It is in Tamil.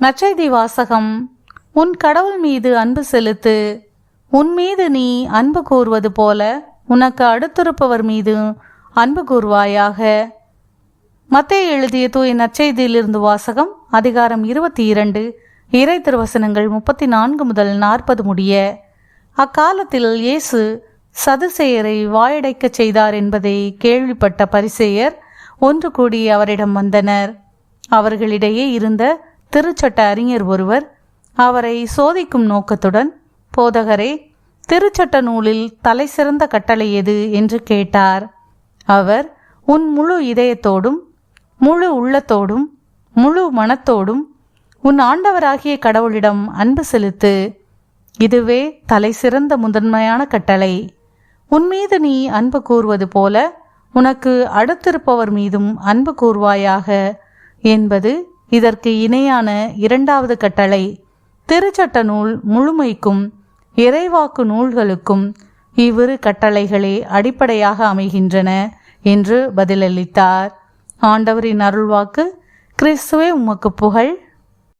நற்செய்தி வாசகம். உன் கடவுள் மீது அன்பு செலுத்து. உன் மீது நீ அன்பு கூறுவது போல உனக்கு அடுத்திருப்பவர் மீது அன்பு கூறுவாயாக மத்திய எழுதிய தூய நற்செய்தியிலிருந்து வாசகம் அதிகாரம் இருபத்தி இரண்டு இறை திருவசனங்கள் முப்பத்தி நான்கு முதல் நாற்பது முடிய. அக்காலத்தில் இயேசு சதுசேயரை வாயடைக்கச் செய்தார் என்பதை கேள்விப்பட்ட பரிசேயர் ஒன்று கூடி அவரிடம் வந்தனர். அவர்களிடையே இருந்த திருச்சட்ட அறிஞர் ஒருவர் அவரை சோதிக்கும் நோக்கத்துடன் போதகரே திருச்சட்ட நூலில் தலை சிறந்த கட்டளை எது? என்று கேட்டார். அவர் உன் முழு இதயத்தோடும் முழு உள்ளத்தோடும் முழு மனத்தோடும் உன் ஆண்டவராகிய கடவுளிடம் அன்பு செலுத்து. இதுவே தலை சிறந்த முதன்மையான கட்டளை. உன் மீது நீ அன்பு கூறுவது போல உனக்கு அடுத்திருப்பவர் மீதும் அன்பு கூறுவாயாக என்பது இதற்கு இணையான இரண்டாவது கட்டளை திருச்சட்ட நூல் முழுமைக்கும் இறைவாக்கு நூல்களுக்கும் இவ்விரு கட்டளைகளே அடிப்படையாக அமைகின்றன என்று பதிலளித்தார். ஆண்டவரின் அருள்வாக்கு கிறிஸ்துவே உமக்கு புகழ்.